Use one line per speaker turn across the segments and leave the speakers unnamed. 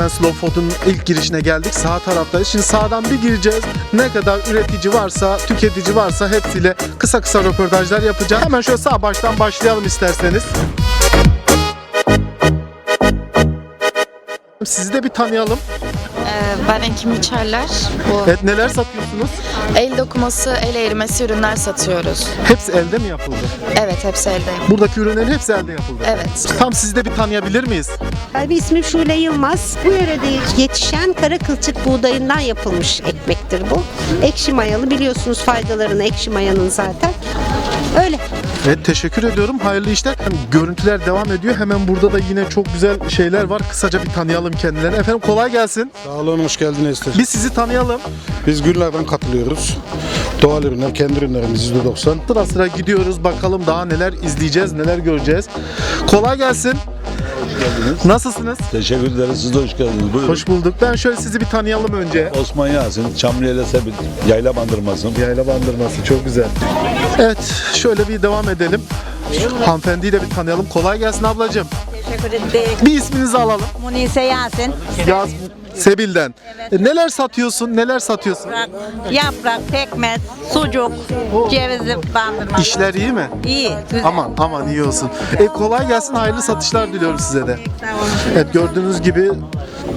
hemen Slow Food'un ilk girişine geldik. Sağ taraftayız. Şimdi sağdan bir gireceğiz. Ne kadar üretici varsa, tüketici varsa hepsiyle kısa kısa röportajlar yapacağız. Hemen şöyle sağ baştan başlayalım isterseniz. Sizi de bir tanıyalım.
Ee, Ben Ekim Biçerler. Bu
Evet neler satıyorsunuz?
el dokuması, el eğirmesi ürünler satıyoruz.
Hepsi elde mi yapıldı?
Evet, hepsi elde.
Buradaki ürünlerin hepsi elde yapıldı.
Evet.
Tam sizi de bir tanıyabilir miyiz?
Benim ismim Şule Yılmaz. Bu yörede yetişen kara kılçık buğdayından yapılmış ekmektir bu. Ekşi mayalı biliyorsunuz faydalarını ekşi mayanın zaten. Öyle.
Evet teşekkür ediyorum. Hayırlı işler. Görüntüler devam ediyor. Hemen burada da yine çok güzel şeyler var. Kısaca bir tanıyalım kendilerini. Efendim kolay gelsin.
Sağ olun, hoş geldiniz.
Biz sizi tanıyalım.
Biz Güller'den katılıyoruz. Doğal ürünler, kendi ürünlerimiz %90.
Sıra sıra gidiyoruz. Bakalım daha neler izleyeceğiz, neler göreceğiz. Kolay gelsin. Nasılsınız?
Teşekkür ederiz. Siz de hoş geldiniz. Buyurun.
Hoş bulduk. Ben şöyle sizi bir tanıyalım önce.
Osman Yasin, Çamlıyeli Sebil, Yayla Bandırması.
Yayla bandırması çok güzel. Evet şöyle bir devam edelim. Hanımefendiyi de bir tanıyalım. Kolay gelsin ablacığım.
Teşekkür ederim.
Bir isminizi alalım.
Munise Yasin.
Yaz Sebil'den. E, neler satıyorsun? Neler satıyorsun?
Yaprak, yaprak, pekmez, sucuk, cevizli bandırma.
İşler iyi mi?
İyi, güzel.
Aman aman iyi olsun. E, kolay gelsin. Hayırlı satışlar diliyorum size de.
Sağ olun.
Evet gördüğünüz gibi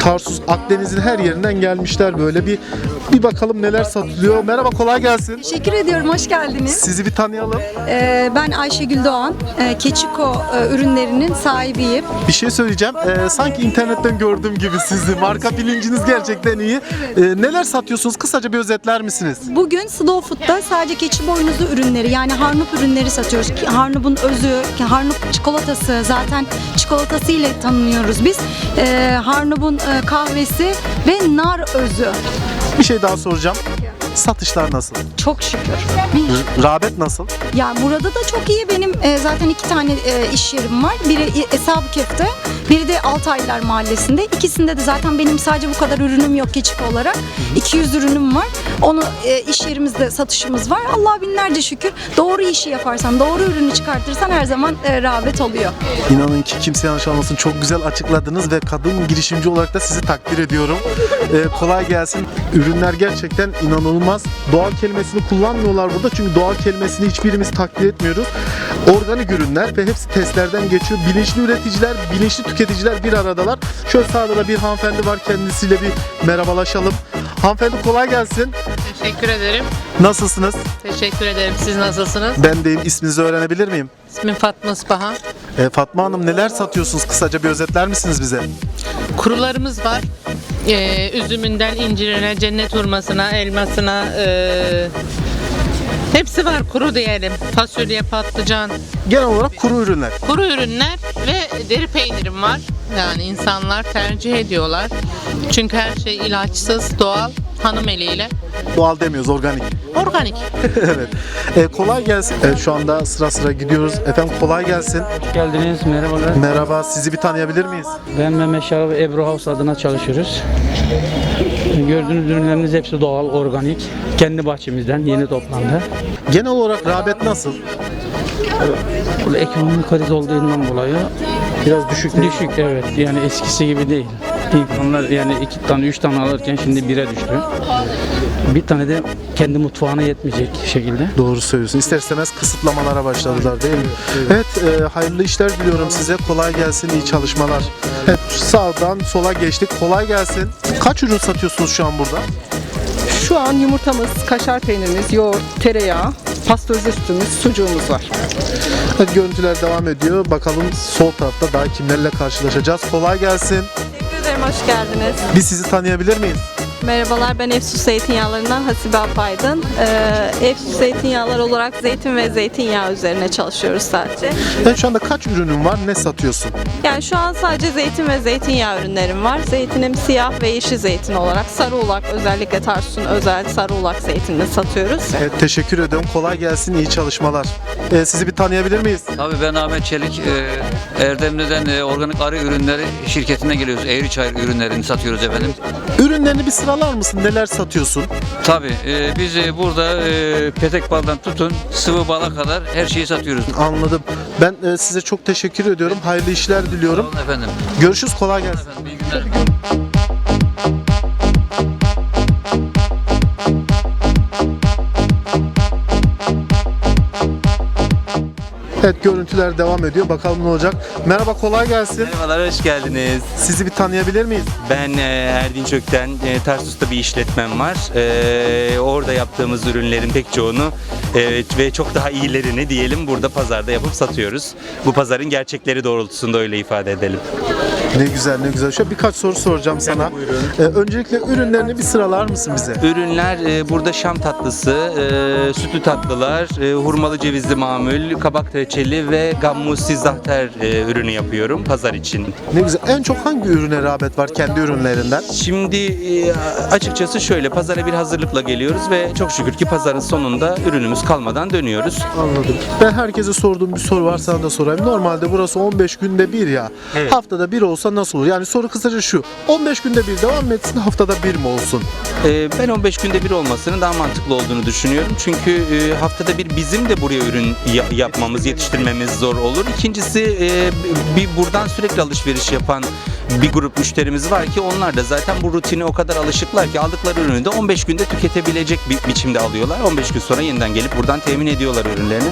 Tarsus Akdeniz'in her yerinden gelmişler böyle bir bir bakalım neler satılıyor. Merhaba kolay gelsin.
Teşekkür ediyorum, hoş geldiniz.
Sizi bir tanıyalım.
Ee, ben Ayşegül Doğan, ee, Keçiko e, ürünlerinin sahibiyim.
Bir şey söyleyeceğim. Ee, sanki internetten gördüğüm gibi sizi. Marka bilinciniz gerçekten iyi. Ee, neler satıyorsunuz? Kısaca bir özetler misiniz?
Bugün Slow Food'da sadece keçi boynuzu ürünleri yani harnup ürünleri satıyoruz. Ki Harnup'un özü, ki harnup çikolatası zaten çikolatası ile tanınıyoruz biz. Ee, harnup'un e, kahvesi ve nar özü.
Bir şey daha soracağım. Satışlar nasıl?
Çok şükür.
R- Rağbet nasıl?
Ya burada da çok iyi. Benim e, zaten iki tane e, iş yerim var. Biri Eshab Köfte, biri de Altaylılar Mahallesi'nde. İkisinde de zaten benim sadece bu kadar ürünüm yok keçik olarak. 200 ürünüm var. Onu e, iş yerimizde satışımız var. Allah binlerce şükür. Doğru işi yaparsan, doğru ürünü çıkartırsan her zaman e, rağbet oluyor.
İnanın ki kimse yanlış anlamasın. Çok güzel açıkladınız ve kadın girişimci olarak da sizi takdir ediyorum. Ee, kolay gelsin. Ürünler gerçekten inanılmaz. Doğal kelimesini kullanmıyorlar burada çünkü doğal kelimesini hiçbirimiz takdir etmiyoruz. Organik ürünler ve hepsi testlerden geçiyor. Bilinçli üreticiler, bilinçli tüketiciler bir aradalar. Şöyle sağda da bir hanımefendi var. Kendisiyle bir merhabalaşalım. Hanımefendi kolay gelsin.
Teşekkür ederim.
Nasılsınız?
Teşekkür ederim. Siz nasılsınız?
Ben deyim. isminizi öğrenebilir miyim?
İsmim Fatma Ispahan.
Ee, Fatma Hanım neler satıyorsunuz? Kısaca bir özetler misiniz bize?
Kurularımız var. Ee, üzümünden incirine, cennet hurmasına, elmasına ee, hepsi var kuru diyelim. Fasulye, patlıcan,
Genel olarak kuru ürünler.
kuru ürünler ve deri peynirim var. Yani insanlar tercih ediyorlar. Çünkü her şey ilaçsız, doğal, hanım eliyle.
Doğal demiyoruz, organik.
Organik.
evet. Ee, kolay gelsin. Evet, şu anda sıra sıra gidiyoruz. Efendim kolay gelsin.
Hoş geldiniz, merhabalar.
Merhaba, sizi bir tanıyabilir miyiz?
Ben Mehmet ve Ebru House adına çalışıyoruz. Gördüğünüz ürünlerimiz hepsi doğal, organik. Kendi bahçemizden yeni toplandı.
Genel olarak rağbet nasıl?
Bu ekonomik kriz olduğundan dolayı
Biraz düşük
düşük evet. Yani eskisi gibi değil. İnsanlar yani iki tane, üç tane alırken şimdi bire düştü. Bir tane de kendi mutfağına yetmeyecek şekilde.
Doğru söylüyorsun. İster istemez kısıtlamalara başladılar değil mi? Evet, e, hayırlı işler diliyorum size. Kolay gelsin, iyi çalışmalar. Evet, sağdan sola geçtik. Kolay gelsin. Kaç ürün satıyorsunuz şu an burada?
Şu an yumurtamız, kaşar peynirimiz, yoğurt, tereyağı, pastörize sütümüz, sucuğumuz var.
Evet, görüntüler devam ediyor. Bakalım sol tarafta daha kimlerle karşılaşacağız. Kolay gelsin.
Ederim, hoş geldiniz.
Biz sizi tanıyabilir miyiz?
Merhabalar, ben Efsus Zeytinyağları'ndan Hasibe Apaydın. Ee, Efsus Zeytinyağları olarak zeytin ve zeytinyağı üzerine çalışıyoruz sadece.
Evet, şu anda kaç ürünün var? Ne satıyorsun?
Yani şu an sadece zeytin ve zeytinyağı ürünlerim var. Zeytinim siyah ve yeşil zeytin olarak. Sarı ulak, özellikle Tarsus'un özel sarı ulak zeytinini satıyoruz.
Evet, teşekkür ediyorum. Kolay gelsin. iyi çalışmalar. Ee, sizi bir tanıyabilir miyiz?
Tabii ben Ahmet Çelik, e, Erdemli'den e, organik arı ürünleri şirketine geliyoruz. Eğriçay ürünlerini satıyoruz efendim.
Ürünlerini bir sıralar mısın? Neler satıyorsun?
Tabii e, biz e, burada e, petek baldan tutun sıvı bala kadar her şeyi satıyoruz.
Anladım. Ben e, size çok teşekkür ediyorum. Hayırlı işler diliyorum.
Efendim.
Görüşürüz. Kolay gelsin.
Efendim iyi günler.
Evet görüntüler devam ediyor. Bakalım ne olacak. Merhaba kolay gelsin.
Merhabalar, hoş geldiniz.
Sizi bir tanıyabilir miyiz?
Ben e, Erdinç Ökten, e, Tarsus'ta bir işletmem var. E, orada yaptığımız ürünlerin pek çoğunu e, ve çok daha iyilerini diyelim burada pazarda yapıp satıyoruz. Bu pazarın gerçekleri doğrultusunda öyle ifade edelim.
Ne güzel ne güzel. Şöyle birkaç soru soracağım sana. Ee, öncelikle ürünlerini bir sıralar mısın bize?
Ürünler e, burada şam tatlısı, e, sütlü tatlılar, e, hurmalı cevizli mamul, kabak reçeli ve gammusi zahter e, ürünü yapıyorum pazar için.
Ne güzel. En çok hangi ürüne rağbet var kendi ürünlerinden?
Şimdi e, açıkçası şöyle pazara bir hazırlıkla geliyoruz ve çok şükür ki pazarın sonunda ürünümüz kalmadan dönüyoruz.
Anladım. Ben herkese sorduğum bir soru var sana da sorayım. Normalde burası 15 günde bir ya.
Evet.
Haftada bir olsa nasıl olur? Yani soru kısaca şu. 15 günde bir devam mı etsin haftada bir mi olsun?
Ee, Ben 15 günde bir olmasının daha mantıklı olduğunu düşünüyorum. Çünkü e, haftada bir bizim de buraya ürün ya- yapmamız, yetiştirmemiz zor olur. İkincisi e, bir buradan sürekli alışveriş yapan bir grup müşterimiz var ki onlar da zaten bu rutine o kadar alışıklar ki aldıkları ürünü de 15 günde tüketebilecek bir biçimde alıyorlar. 15 gün sonra yeniden gelip buradan temin ediyorlar ürünlerini.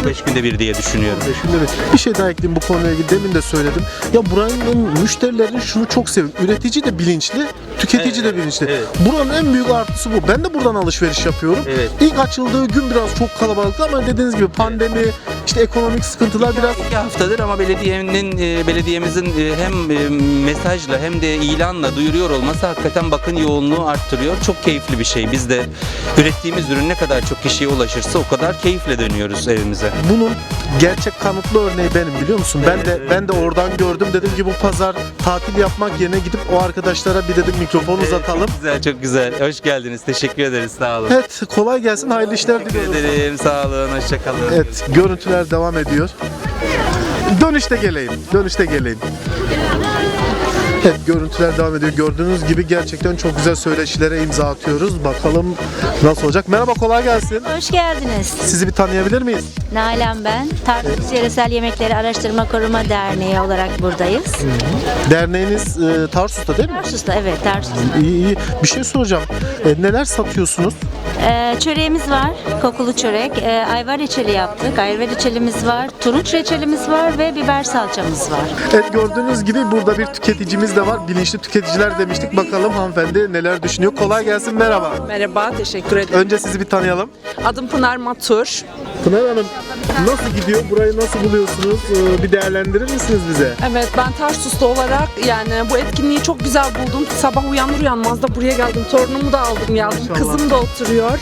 15 günde bir diye düşünüyorum.
15 günde bir. Bir şey daha ekleyeyim bu konuyla ilgili. Demin de söyledim. Ya buranın müşterilerin şunu çok seviyor. Üretici de bilinçli, tüketici de bilinçli.
evet.
Buranın en büyük artısı bu. Ben de buradan alışveriş yapıyorum.
Evet.
İlk açıldığı gün biraz çok kalabalıktı ama dediğiniz gibi pandemi, işte ekonomik sıkıntılar biraz
İki haftadır ama belediyenin e, belediyemizin e, hem e, mesajla hem de ilanla duyuruyor olması hakikaten bakın yoğunluğu arttırıyor. Çok keyifli bir şey. Biz de ürettiğimiz ürün ne kadar çok kişiye ulaşırsa o kadar keyifle dönüyoruz evimize.
bunun gerçek kanıtlı örneği benim biliyor musun? Ben de ben de oradan gördüm. Dedim ki bu pazar tatil yapmak yerine gidip o arkadaşlara bir dedim mikrofon uzatalım.
Çok güzel, çok güzel. Hoş geldiniz. Teşekkür ederiz. Sağ olun.
Evet, kolay gelsin. Hayırlı işler
Teşekkür
diliyorum.
ederim. Sağ olun. Hoşça kalın.
Evet, görüntüler devam ediyor. Dönüşte geleyim. Dönüşte geleyim. Evet, görüntüler devam ediyor. Gördüğünüz gibi gerçekten çok güzel söyleşilere imza atıyoruz. Bakalım nasıl olacak. Merhaba, kolay gelsin.
Hoş geldiniz.
Sizi bir tanıyabilir miyiz?
Nalan ben. Tarsus Yöresel Yemekleri Araştırma Koruma Derneği olarak buradayız.
Derneğiniz e, Tarsus'ta değil mi?
Tarsus'ta evet Tarsus'ta.
İyi iyi. Bir şey soracağım. E, neler satıyorsunuz?
Ee, çöreğimiz var. Kokulu çörek. Ee, ayva reçeli yaptık. Ayva reçelimiz var. Turunç reçelimiz var ve biber salçamız var.
Evet gördüğünüz gibi burada bir tüketicimiz de var. Bilinçli tüketiciler demiştik. Bakalım hanımefendi neler düşünüyor. Kolay gelsin. Merhaba.
Merhaba, teşekkür ederim.
Önce sizi bir tanıyalım.
Adım Pınar Matur.
Pınar Hanım nasıl gidiyor? Burayı nasıl buluyorsunuz? Ee, bir değerlendirir misiniz bize?
Evet, ben Tarsus'ta olarak yani bu etkinliği çok güzel buldum. Sabah uyanır uyanmaz da buraya geldim. Torunumu da aldım geldim.
Maşallah.
Kızım da oturuyor.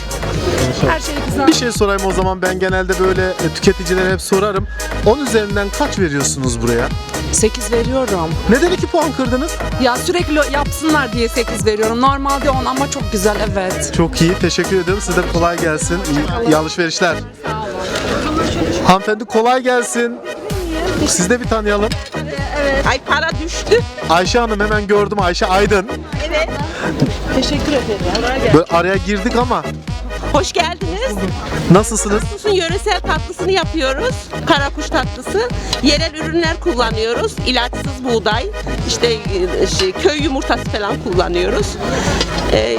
Her şey güzel.
Bir şey sorayım o zaman ben genelde böyle e, tüketicilere hep sorarım. 10 üzerinden kaç veriyorsunuz buraya?
8 veriyorum.
Neden 2 puan kırdınız?
Ya sürekli yapsınlar diye 8 veriyorum. Normalde 10 ama çok güzel evet.
Çok iyi. Teşekkür ederim. Size kolay gelsin. İyi, iyi alışverişler. Hanımefendi kolay gelsin. Siz de bir tanıyalım.
Ay para düştü.
Ayşe Hanım hemen gördüm. Ayşe Aydın.
Teşekkür ederim.
Böyle araya girdik ama
Hoş geldiniz.
Nasılsınız?
Tarsus'un yöresel tatlısını yapıyoruz. Karakuş tatlısı. Yerel ürünler kullanıyoruz. İlaçsız buğday, işte şey, köy yumurtası falan kullanıyoruz. Ee,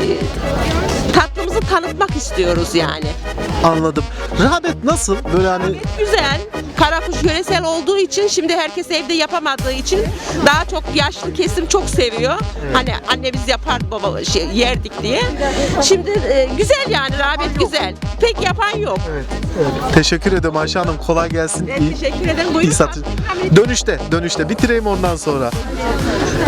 tatlımızı tanıtmak istiyoruz yani.
Anladım. Rağbet nasıl? Böyle hani
Güzel. Karakuş yöresel olduğu için şimdi herkes evde yapamadığı için daha çok yaşlı kesim çok seviyor. Hani anne biz yapar baba şey, yerdik diye. Şimdi e, güzel yani rağbet güzel. Pek yapan yok.
teşekkür ederim Ayşe Hanım. Kolay gelsin.
Ben
İyi,
teşekkür ederim.
iyi
Buyurun.
satış. Dönüşte, dönüşte. Bitireyim ondan sonra.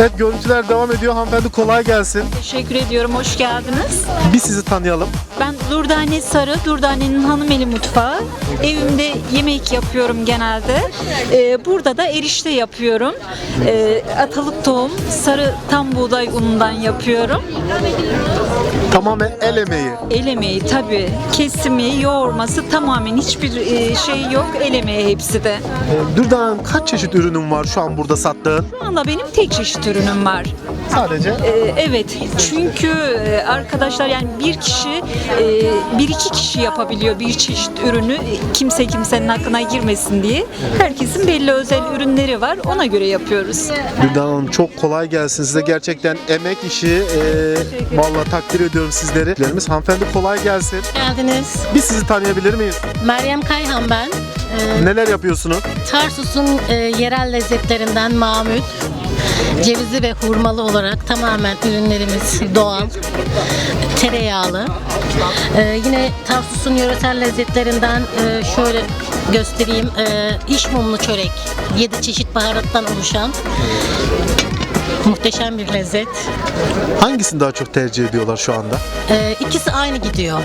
Evet görüntüler devam ediyor. Hanımefendi kolay gelsin.
Teşekkür ediyorum. Hoş geldiniz.
Bir sizi tanıyalım.
Ben Durdane Sarı, Durdane'nin hanımeli mutfağı. Evimde yemek yapıyorum genelde. Ee, burada da erişte yapıyorum. Ee, atalık tohum, sarı tam buğday unundan yapıyorum.
Tamamen el emeği.
El emeği tabii. Kesimi, yoğurması tamamen hiçbir e, şey yok. El emeği hepsi de.
Ee, Dürdan Hanım kaç çeşit ürünün var şu an burada sattığın?
Şu anda benim tek çeşit ürünüm var.
Sadece
Ee, evet çünkü e, arkadaşlar yani bir kişi e, bir iki kişi yapabiliyor bir çeşit ürünü E, kimse kimsenin hakkına girmesin diye. Herkesin belli özel ürünleri var ona göre yapıyoruz.
Dürdan Hanım çok kolay gelsin size. Gerçekten emek işi. E, vallahi takdir ediyorum sizleri. Hanımefendi kolay gelsin.
Geldiniz.
Bir sizi tanıyabilir miyiz?
Meryem Kayhan ben.
Neler yapıyorsunuz?
Tarsus'un e, yerel lezzetlerinden mamül, cevizi ve hurmalı olarak tamamen ürünlerimiz doğal, tereyağlı. E, yine Tarsus'un yöresel lezzetlerinden e, şöyle göstereyim. E, iş mumlu çörek, 7 çeşit baharattan oluşan muhteşem bir lezzet.
Hangisini daha çok tercih ediyorlar şu anda?
E, ikisi aynı gidiyor.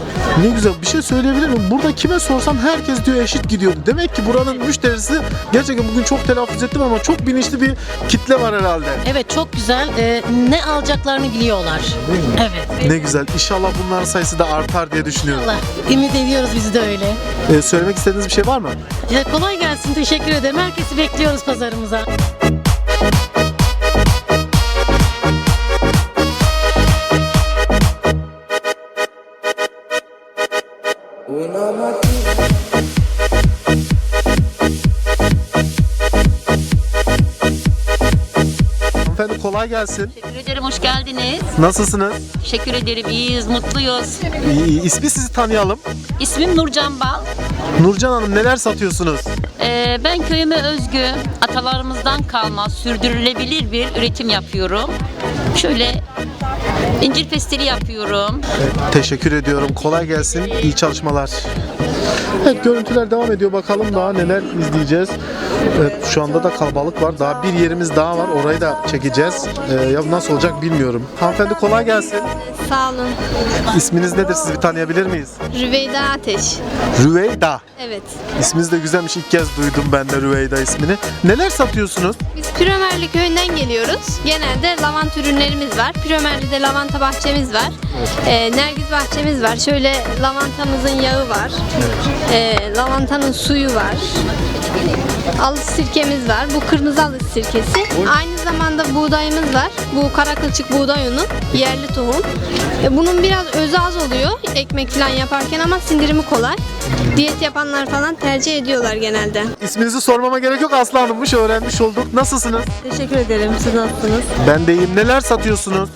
Ne güzel bir şey söyleyebilir miyim? Burada kime sorsam herkes diyor eşit gidiyordu. Demek ki buranın müşterisi gerçekten bugün çok telaffuz ettim ama çok bilinçli bir kitle var herhalde.
Evet çok güzel. E, ne alacaklarını biliyorlar. Evet.
Ne güzel. İnşallah bunların sayısı da artar diye düşünüyorum.
Allah. Ümit ediyoruz biz de öyle.
Ee, söylemek istediğiniz bir şey var mı?
E, kolay gelsin. Teşekkür ederim. Herkesi bekliyoruz pazarımıza.
Kolay gelsin.
Teşekkür ederim, hoş geldiniz.
Nasılsınız?
Teşekkür ederim, iyiyiz, mutluyuz.
İyi. İsmi sizi tanıyalım.
İsmim Nurcan Bal.
Nurcan Hanım neler satıyorsunuz?
Ee, ben köyüme özgü, atalarımızdan kalma, sürdürülebilir bir üretim yapıyorum. Şöyle incir pestili yapıyorum.
Teşekkür ediyorum. Kolay gelsin. İyi çalışmalar. Evet görüntüler devam ediyor. Bakalım daha neler izleyeceğiz. Evet, şu anda da kalabalık var. Daha bir yerimiz daha var. Orayı da çekeceğiz. Ee, ya nasıl olacak bilmiyorum. Hanımefendi kolay gelsin.
Sağ olun.
İsminiz nedir? Sizi bir tanıyabilir miyiz?
Rüveyda Ateş.
Rüveyda.
Evet.
İsminiz de güzelmiş. İlk kez duydum ben de Rüveyda ismini. Neler satıyorsunuz?
Biz Püromerli köyünden geliyoruz. Genelde lavanta ürünlerimiz var. Püromerli'de lavanta bahçemiz var. Ee, nergis bahçemiz var. Şöyle lavantamızın yağı var. Ee, lavantanın suyu var. Alıç sirkemiz var. Bu kırmızı alıç sirkesi. Aynı zamanda buğdayımız var. Bu kara kılçık buğday unu. Yerli tohum. E, Bunun biraz özü az oluyor ekmek falan yaparken ama sindirimi kolay. Diyet yapanlar falan tercih ediyorlar genelde.
İsminizi sormama gerek yok. Aslı Hanım'mış. Öğrenmiş olduk. Nasılsınız?
Teşekkür ederim. Siz nasılsınız?
Ben de iyiyim. Neler satıyorsunuz?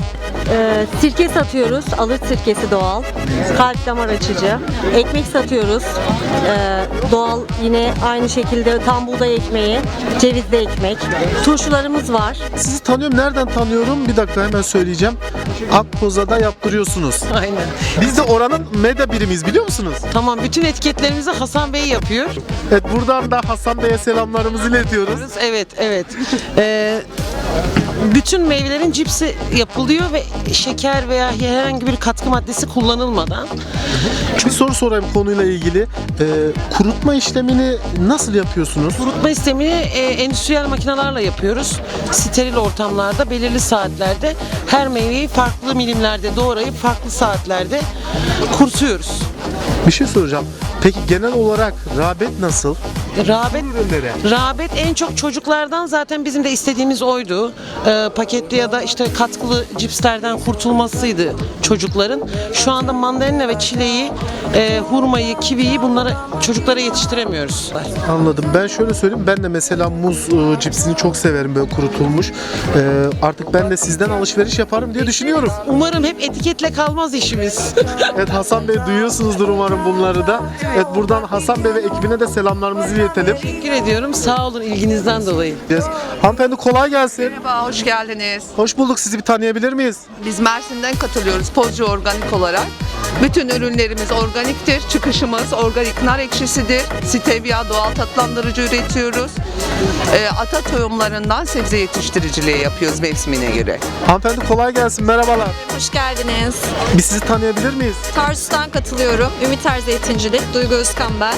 Ee, sirke satıyoruz. Alıç sirkesi doğal. Kalp damar açıcı. Ekmek satıyoruz. Ee, doğal yine aynı şekilde tam buğday ekmeği, cevizli ekmek. Turşularımız var.
Sizi tanıyorum. Nereden tanıyorum? Bir dakika hemen söyleyeceğim. Akkoza'da yaptırıyorsunuz.
Aynen.
Biz de oranın medya birimiyiz biliyor musunuz?
Tamam bütün etiketlerimizi Hasan Bey yapıyor.
Evet buradan da Hasan Bey'e selamlarımızı iletiyoruz.
Evet evet. Ee, bütün meyvelerin cipsi yapılıyor ve şeker veya herhangi bir katkı maddesi kullanılmadan.
Bir soru sorayım konuyla ilgili. Ee, kurutma işlemini nasıl yapıyorsunuz?
Kurutma işlemini e, endüstriyel makinelerle yapıyoruz. Steril ortamlarda belirli saatlerde her meyveyi farklı milimlerde doğrayıp farklı saatlerde kurutuyoruz.
Bir şey soracağım. Peki genel olarak rağbet nasıl?
Rağbet
ürünlere.
Rağbet en çok çocuklardan zaten bizim de istediğimiz oydu. Ee, paketli ya da işte katkılı cipslerden kurtulmasıydı çocukların. Şu anda mandalina ve çileği, e, hurmayı, kiviyi bunları çocuklara yetiştiremiyoruz.
Anladım. Ben şöyle söyleyeyim. Ben de mesela muz e, cipsini çok severim böyle kurutulmuş. Ee, artık ben de sizden alışveriş yaparım diye düşünüyorum.
Umarım hep etiketle kalmaz işimiz.
Evet Hasan Bey duyuyorsunuzdur umarım bunları da. Evet buradan Hasan Bey ve ekibine de selamlarımızı iletelim.
Teşekkür ediyorum. Sağ olun ilginizden dolayı.
Yes. Hanımefendi kolay gelsin.
Merhaba, hoş geldiniz.
Hoş bulduk. Sizi bir tanıyabilir miyiz?
Biz Mersin'den katılıyoruz Pozcu Organik olarak. Bütün ürünlerimiz organiktir. Çıkışımız organik nar ekşisidir. Stevia doğal tatlandırıcı üretiyoruz. Ee, ata tohumlarından sebze yetiştiriciliği yapıyoruz mevsimine göre.
Hanımefendi kolay gelsin. Merhabalar.
Hoş geldiniz.
Biz sizi tanıyabilir miyiz?
Tarsus'tan katılıyorum. Ümiter Zeytincilik, Duygu Özkan ben.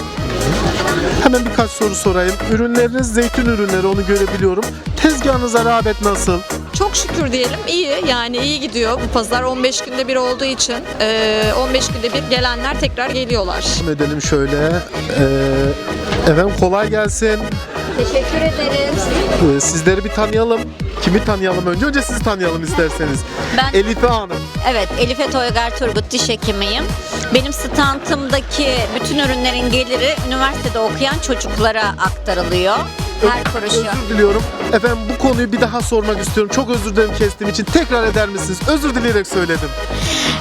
Hemen birkaç soru sorayım. Ürünleriniz zeytin ürünleri onu görebiliyorum. Tezgahınıza rağbet nasıl?
Çok şükür diyelim iyi yani iyi gidiyor. Bu pazar 15 günde bir olduğu için e, 15 günde bir gelenler tekrar geliyorlar.
Devam edelim şöyle. Ee, efendim kolay gelsin.
Teşekkür ederiz.
Ee, sizleri bir tanıyalım. Kimi tanıyalım önce? Önce sizi tanıyalım isterseniz.
Ben-
Elife Hanım.
Evet, Elife Toygar Turgut diş hekimiyim. Benim standımdaki bütün ürünlerin geliri üniversitede okuyan çocuklara aktarılıyor. Her kuruşu.
Özür diliyorum. Efendim bu konuyu bir daha sormak istiyorum. Çok özür dilerim kestiğim için. Tekrar eder misiniz? Özür dileyerek söyledim.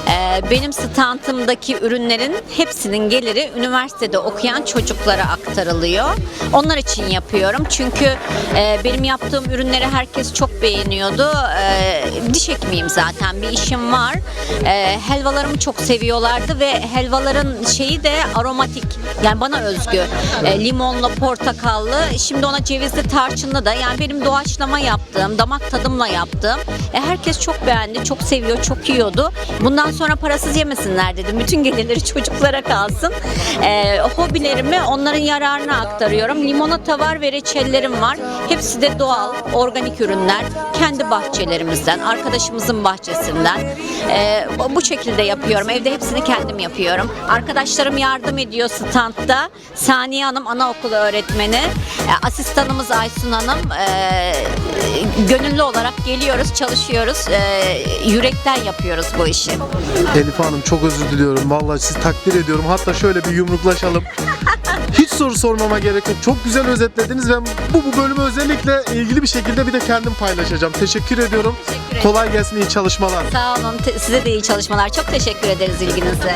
Ee, benim standımdaki ürünlerin hepsinin geliri üniversitede okuyan çocuklara aktarılıyor. Onlar için yapıyorum. Çünkü e, benim yaptığım ürünleri herkes çok beğeniyordu. E, diş hekimiyim zaten. Bir işim var. E, helvalarımı çok seviyorlardı ve helvaların şeyi de aromatik. Yani bana özgü. E, limonla, portakallı. Şimdi ona cevizli tarçınlı da. Yani benim doğaçlama yaptığım, damak tadımla yaptığım. E, herkes çok beğendi, çok seviyor, çok yiyordu. Bundan sonra parasız yemesinler dedim. Bütün gelirleri çocuklara kalsın. E, hobilerimi onların yararına aktarıyorum. Limonata var ve reçellerim var. Hepsi de doğal, organik ürünler. Kendi bahçelerimizden, arkadaşımızın bahçesinden. E, bu şekilde yapıyorum. Evde hepsini kendim yapıyorum. Arkadaşlarım yardım ediyor standta. Saniye Hanım anaokulu öğretmeni. E, asistanımız Aysun Hanım. E, gönüllü olarak geliyoruz, çalışıyoruz. E, yürekten yapıyoruz bu işi.
Elif Hanım çok özür diliyorum. Vallahi sizi takdir ediyorum. Hatta şöyle bir yumruklaşalım. Hiç soru sormama gerek yok. Çok güzel özetlediniz ve bu, bu bölümü özellikle ilgili bir şekilde bir de kendim paylaşacağım. Teşekkür ediyorum. Kolay gelsin, iyi çalışmalar.
Sağ olun. Te- size de iyi çalışmalar. Çok teşekkür ederiz ilginize.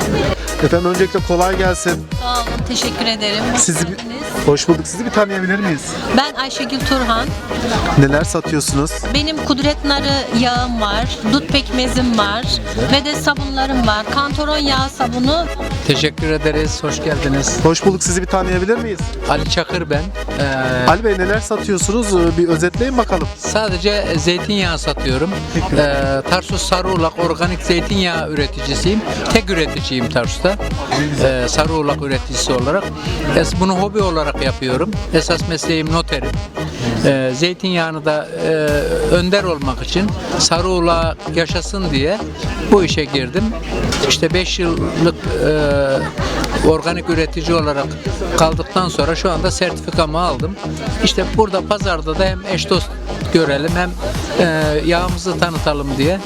Efendim öncelikle kolay gelsin.
Sağ olun, teşekkür ederim. Hoş
Sizi bir,
geldiniz.
hoş bulduk. Sizi bir tanıyabilir miyiz?
Ben Ayşegül Turhan.
Neler satıyorsunuz?
Benim kudret narı yağım var, dut pekmezim var ve de sabunlarım var. Kantoron yağ sabunu.
Teşekkür ederiz. Hoş geldiniz.
Hoş bulduk. Sizi bir tanıyabilir miyiz?
Ali Çakır ben. Ee,
Ali Bey neler satıyorsunuz? Ee, Bir özetleyin bakalım.
sadece zeytinyağı satıyorum. Ee, Tarsus Sarıulak organik zeytinyağı üreticisiyim. Tek üreticiyim Tarsus'ta. Ee, Sarıulak üreticisi olarak. Es, bunu hobi olarak yapıyorum. Esas mesleğim noterim. Ee, zeytinyağını da e, önder olmak için Sarıulak yaşasın diye bu işe girdim. İşte 5 yıllık e, 呃 organik üretici olarak kaldıktan sonra şu anda sertifikamı aldım. İşte burada pazarda da hem eş dost görelim hem e, yağımızı tanıtalım diye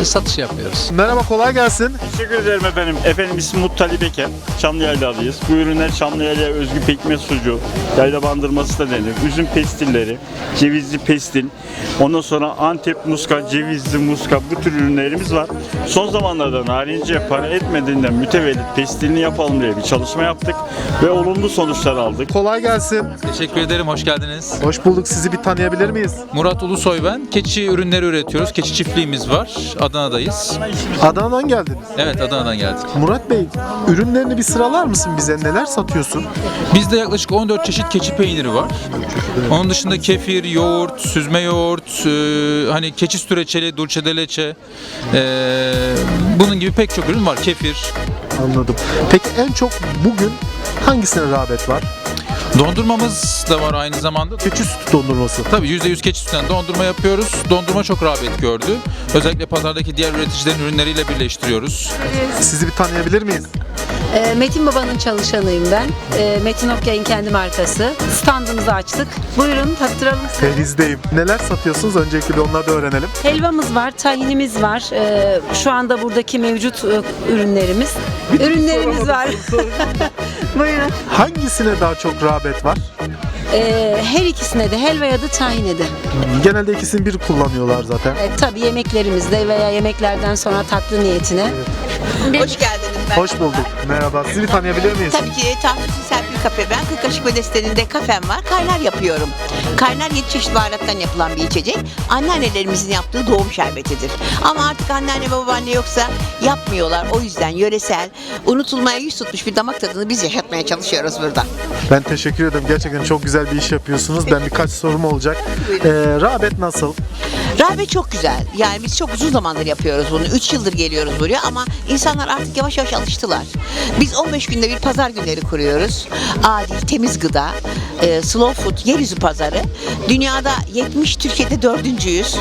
e, satış yapıyoruz.
Merhaba kolay gelsin.
Teşekkür ederim efendim. Efendim ismim Muttali Beker. Çamlıyayla'lıyız. Bu ürünler Çamlıyayla'ya özgü pekmez sucuğu, yayla bandırması da denir. Üzüm pestilleri, cevizli pestil, ondan sonra Antep muska, cevizli muska bu tür ürünlerimiz var. Son zamanlarda narince para etmediğinden mütevellit pestilini yapalım diye bir çalışma yaptık ve olumlu sonuçlar aldık.
Kolay gelsin.
Teşekkür ederim, hoş geldiniz.
Hoş bulduk. Sizi bir tanıyabilir miyiz?
Murat Ulusoy ben. Keçi ürünleri üretiyoruz. Keçi çiftliğimiz var. Adana'dayız.
Adana'dan geldiniz.
Evet, Adana'dan geldik.
Murat Bey, ürünlerini bir sıralar mısın bize? Neler satıyorsun?
Bizde yaklaşık 14 çeşit keçi peyniri var. Onun dışında kefir, yoğurt, süzme yoğurt, e, hani keçi süt reçeli, dulce de leche, e, bunun gibi pek çok ürün var. Kefir.
Anladım. Peki en çok bugün hangisine rağbet var?
Dondurmamız da var aynı zamanda.
Keçi sütü dondurması.
Tabii %100 keçi sütünden dondurma yapıyoruz. Dondurma çok rağbet gördü. Özellikle pazardaki diğer üreticilerin ürünleriyle birleştiriyoruz.
Sizi bir tanıyabilir miyiz?
Ee, Metin Baba'nın çalışanıyım ben. Ee, Metin Okyay'ın kendi markası. Standımızı açtık. Buyurun tattıralım size.
Perizdeyim. Neler satıyorsunuz? Öncelikle bir onları da öğrenelim.
Helvamız var, tahinimiz var. Ee, şu anda buradaki mevcut e, ürünlerimiz. Ürünlerimiz var. Buyurun.
Hangisine daha çok rağbet var?
Ee, her ikisine de helva ya da tahine de.
Genelde ikisini bir kullanıyorlar zaten.
E, tabii yemeklerimizde veya yemeklerden sonra tatlı niyetine.
Hoş geldiniz.
Hoş bulduk. Merhaba. Sizi tanıyabilir miyiz?
Tabii ki Tahsis Serpil Kafe. Ben Kırkaşık ve Desteği'nde kafem var. Kaynar yapıyorum. Kaynar 7 çeşit baharattan yapılan bir içecek. Anneannelerimizin yaptığı doğum şerbetidir. Ama artık anneanne babaanne yoksa yapmıyorlar. O yüzden yöresel, unutulmaya yüz tutmuş bir damak tadını biz yaşatmaya çalışıyoruz burada.
Ben teşekkür ederim. Gerçekten çok güzel bir iş yapıyorsunuz. Ben birkaç sorum olacak. Ee, rağbet nasıl?
Rağbet çok güzel. Yani biz çok uzun zamandır yapıyoruz bunu. 3 yıldır geliyoruz buraya ama insanlar artık yavaş yavaş alıştılar. Biz 15 günde bir pazar günleri kuruyoruz. Adil, temiz gıda, e, slow food, yeryüzü pazarı. Dünyada 70, Türkiye'de dördüncüyüz.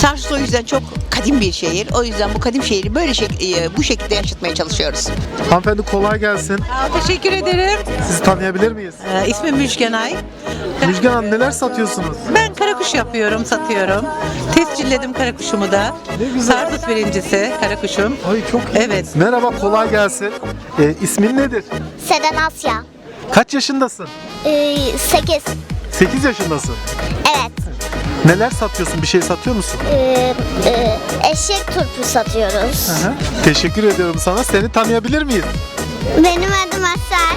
Tarsus o yüzden çok kadim bir şehir. O yüzden bu kadim şehri böyle şek- e, bu şekilde yaşatmaya çalışıyoruz.
Hanımefendi kolay gelsin.
Teşekkür ederim.
Sizi tanıyabilir miyiz?
Ee, ismim Müjgan Ay.
Müjgan Hanım neler satıyorsunuz?
Ben karakuş yapıyorum, satıyorum. Tescilledim karakuşumu da. Tarsus birincisi karakuşum.
Ay çok
Evet.
Merhaba kolay gelsin. Ee, ismin nedir?
Seden Asya.
Kaç yaşındasın?
Ee, 8.
8 yaşındasın.
Evet.
Neler satıyorsun? Bir şey satıyor musun?
Ee, e, eşek turpu satıyoruz.
Teşekkür ediyorum sana. Seni tanıyabilir miyiz?
Benim adım Asel.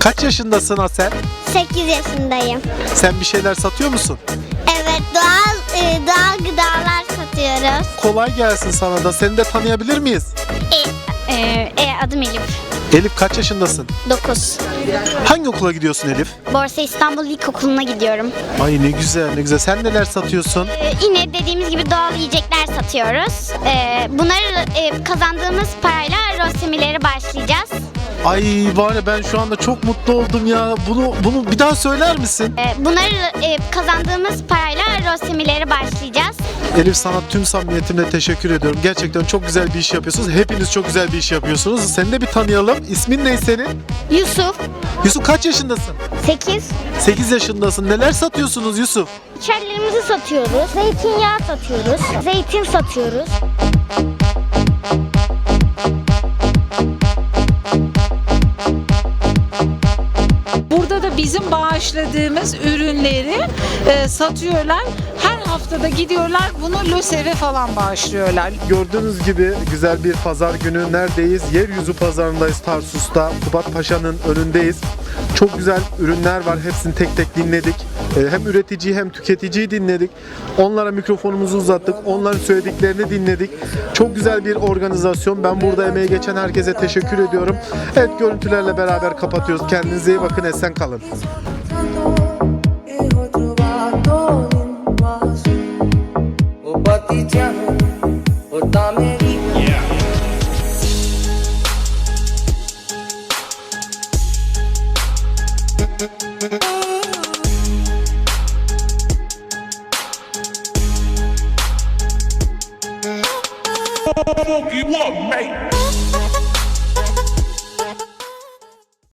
Kaç yaşındasın Asel?
8 yaşındayım.
Sen bir şeyler satıyor musun?
Evet doğal e, doğal gıdalar satıyoruz.
Kolay gelsin sana da. Seni de tanıyabilir miyiz?
E, e, adım Elif.
Elif kaç yaşındasın?
9.
Hangi okula gidiyorsun Elif?
Borsa İstanbul İlkokulu'na gidiyorum.
Ay ne güzel ne güzel. Sen neler satıyorsun?
Ee, yine dediğimiz gibi doğal yiyecekler satıyoruz. Ee, bunları e, kazandığımız parayla rosemileri başlayacağız.
Ay var ya ben şu anda çok mutlu oldum ya. Bunu bunu bir daha söyler misin?
Ee, bunları e, kazandığımız parayla rosemileri başlayacağız.
Elif sana tüm samimiyetimle teşekkür ediyorum. Gerçekten çok güzel bir iş yapıyorsunuz. Hepiniz çok güzel bir iş yapıyorsunuz. Seni de bir tanıyalım. İsmin ne senin?
Yusuf.
Yusuf kaç yaşındasın?
8.
8 yaşındasın. Neler satıyorsunuz Yusuf?
İçerilerimizi satıyoruz. Zeytinyağı satıyoruz. Zeytin satıyoruz.
Burada da bizim bağışladığımız ürünleri e, satıyorlar. Her haftada gidiyorlar bunu LÖSEV'e falan bağışlıyorlar.
Gördüğünüz gibi güzel bir pazar günü neredeyiz? Yeryüzü pazarındayız Tarsus'ta. Kubat Paşa'nın önündeyiz. Çok güzel ürünler var. Hepsini tek tek dinledik. Ee, Hem üreticiyi hem tüketiciyi dinledik. Onlara mikrofonumuzu uzattık. Onların söylediklerini dinledik. Çok güzel bir organizasyon. Ben burada emeği geçen herkese teşekkür ediyorum. Evet görüntülerle beraber kapatıyoruz. Kendinize iyi bakın. Esen kalın.
Fuck you